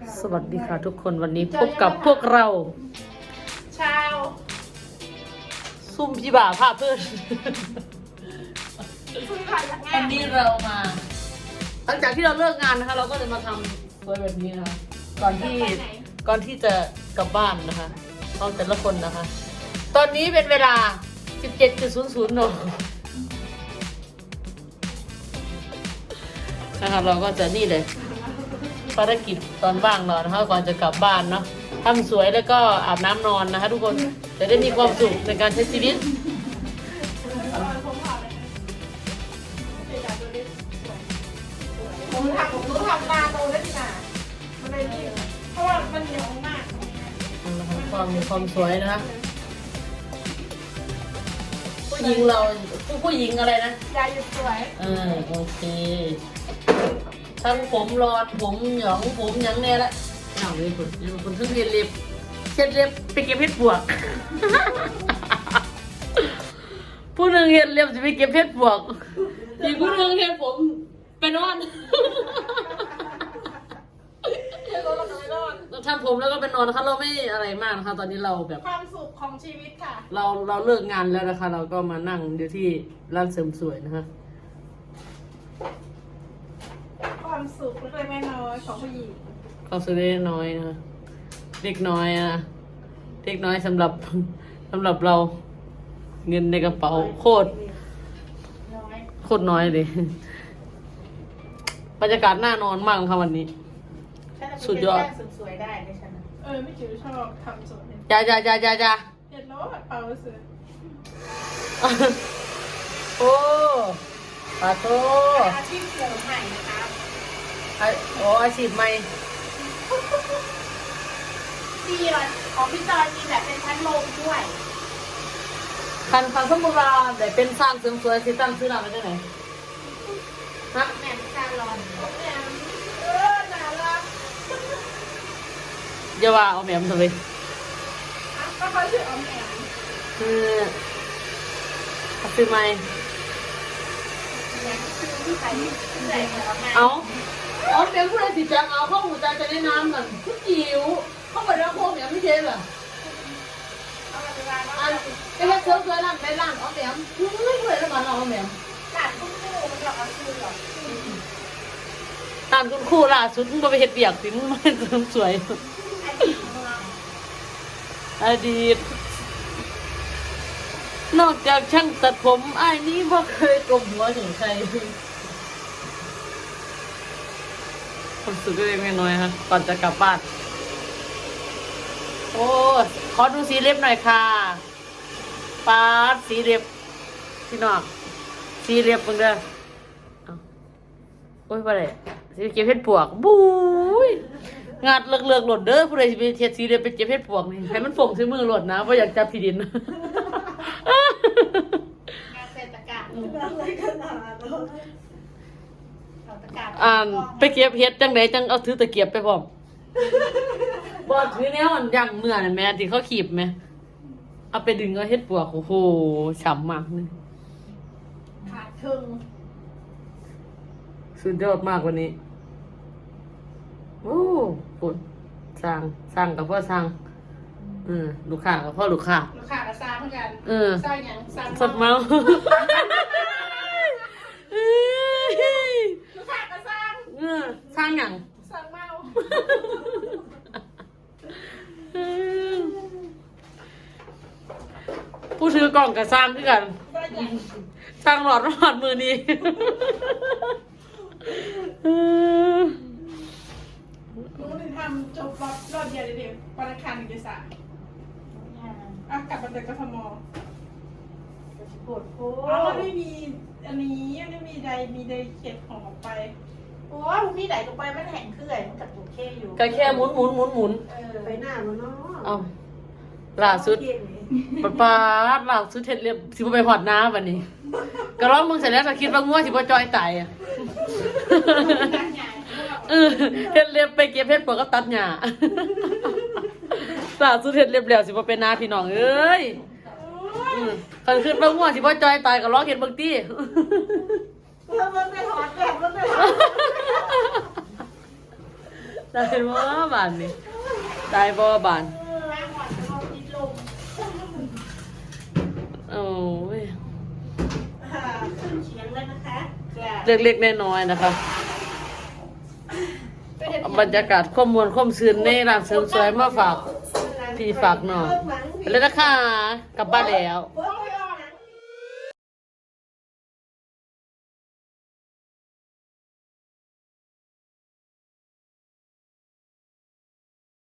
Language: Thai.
สวัสดีค่ะทุกคนวันนี้พบกับพวกเราชาวซุ่มพี่บ่าผ้าเพื่อนคุยผ่านจากงาวันนนี้เรามา หลังจากที่เราเลิกงานนะคะ เราก็จะมาทำสวยแบบนี้นะคะก่อนที่ก่อนที่จะกลับบ้านนะคะเอาแต่ละคนนะคะ ตอนนี้เป็นเวลา 17.00นนะคะเราก็จะนี่เลย ภารกิจตอนว่างเรานะคะก่อนจะกลับบ้านเนาะทำสวยแล้วก็อาบน้ำนอนนะคะ ทุกคนจะได้มีความสุขในการใช้ชีวิตผมทำผมรู้ทำตาโตได้ดีนะมันเลยนี่เพราะว่ามันเหนียวมากความมีความสวยนะคะผู้หญิงเราผู้ผู้หญิงอะไรนะยายหยุดสวยเออโอเค ทั้งผมรอนผมหยองผมหยังแน่ละเอาเลยคุณนี่คุณทั้งเรียนเล็บเช็ดเล็บไปเก็บเพชรบวก ผู้หนึ่งเห็นเล็บจะไปเก็บเพชรบวกอีกผู้หนึ่งเห็นผมไปนอนเดี๋ยวเราจะไม่รอดเราทำผมแล้วก็ไปนอนนะคะ เราไม่อะไรมากนะคะ ตอนนี้เราแบบ ความสุขของชีวิตค่ะ เราเราเลิกงานแล้วนะคะ เราก็มานั่งอยู่ที่ร้านเสริมสวยนะคะ ความสุขเล็กๆน้อยๆของผู้หญิงก็ซื้อได้น้อยนะคะเล็กน้อยอะเล็กน้อยสำหรับสำหรับเราเงินในกระเป๋าโคตรน้อยโคตรน้อยเลยบรรยากาศน่านอนมากค่ะวันนี้สุดยอดสวยได้ไม่ใช่ไหมเออไม่จิ๋วชอบทำสวยเนี่ยจ้าจ้าจ้าจ้าจ้าเห็นแล้วเป่าเสือโอ้ปาโตอาชีพเสริมใหม่นะคะไอโอ้อาชีพใหม่ดีเลยของพี่จอยมีแบบเป็นชั้นลมด้วยคันคันสมมุติว่าได้เป็นสร้างเสริมสวยสิตั้งชื่อร้านไว้ได้ไหนฮะแหม่มซาลอนแหม่มเออน่ารักอย่าว่าเอาแหม่มทำไมอะก็เขาชื่อออมแหม่มเออเอาซื้อใหม่แหม่มชื่อที่ใส่ที่ใส่เหมือนออมแหม่มเอา เอาแหม่มพูดอะไรสิจังเอาเข้าหูใจจะได้น้ำหน่อยผู้จิ๋วเขาบอกว่าพวกแหม่มไม่เจ๊เหรอเอามาเป็นร้านอัว่านไม่ใช่เซิร์ฟเซิร์ฟล่างไม่ล่างเอาแหม่มเฮ้ยพูดอะไรแล้วมันเอาแหม่มหลานกุ้งกู้มันหลอกเอาชื่อหรอกตามคุณครู่ล่าสุดมึงก็ไปเห็ดเบียกสิมึงไม่เสริมสวยไอ้ที่ของเราอดีต นอกจากช่างตัดผมไอ้ายนี้บ่เคยกลมหัวถึงใคร ความสุขเล็กๆน้อยๆครับก่อนจะกลับบ้าน โอ้ ขอดูสีเล็บหน่อยค่ะปาดสีเล็บพี่น้องสีเล็บมึงเด้อเอาโอ้ยว่าไรสีเก็บเพชรปวกบู๊ยงาดเลือกเลือกๆหล่นเด้อผู้ใดสิไปเทียดสีเล็บไปเก็บเพชรปวกนี่ให้มันฝงซื้อมือหล่นนะเพราะอยากจับที่ดินงานเศรษฐกาลอะไรขนาดนั้นตะกาศ อ่านไปเก็บเฮ็ดจังไดจังเอาถือตะเกียบไปพร้อมบ่ถือแนวอันย่างเนื้อน่ะแม่ที่เขาขีบแม่เอาไปดึงเอาเฮ็ดปวกโอ้โหฉ่ำมากเลยขาดครึ่งสุดยอดมากกว่านี้ โอ้ปุ่นสร้างสร้างกับพ่อสร้างอืมลูกค้ากับพ่อลูกค้าลูกค้าก็สร้างเหมือนกันเออสร้างอย่างสร้างสดเมาเอ้ยลูกค้าก็ สร้างเออสร้างหยังสร้างเมาผู้ถือกล่องกับสร้างด้วยกัน สร้างอย่างสร้างหลอดหลอดมือนี้หนูนี่ทำจบรอบรอบเดียวเดียววันอังคารถึงจะสามอะกลับมาจากกทมปวดโอ้อ๋อมันไม่มีอันนี้มันไม่มีใดมีใดเข็ดของออกไป โหมึงนี่ไหนลงไปมันแห้งคือไงมันกับตัวเข้อยู่ก็แค่หมุนหมุนหมุนหมุนเออไปหน้ามันเนาะเอาล่าสุดปะปาดล่าสุดเท็ดเรียบสิบไปหอดน้ำวันนี้ ก็ร้องมึงเสร็จแล้วจะคิดว่างัวสิบจอยตายอะตั้งใหญ่เออเฮ็ดเรียบไปเก็บเพชรปวกก็ตัดหญ้าล่าสุดเฮ็ดเรียบแล้วสิบ่เป็นนาพี่น้องเอ้ยอืมคันขึ้นว่างัวสิบ่จอยตายก็ร้องเฮ็ดเบิ่งติเพื่อมันไม่ถอดแบบมันไม่ถอด ตายบ่บานนี่ตายบ่บานโอ้ยขึ้นเฉียงแล้วนะคะเล็กๆน้อยๆนะคะบรรยากาศข้อมูลข้อมซื่นในร้านเสริมสวยมาฝากพี่ฝากหน่อยแล้วนะคะกลับบ้านแล้ว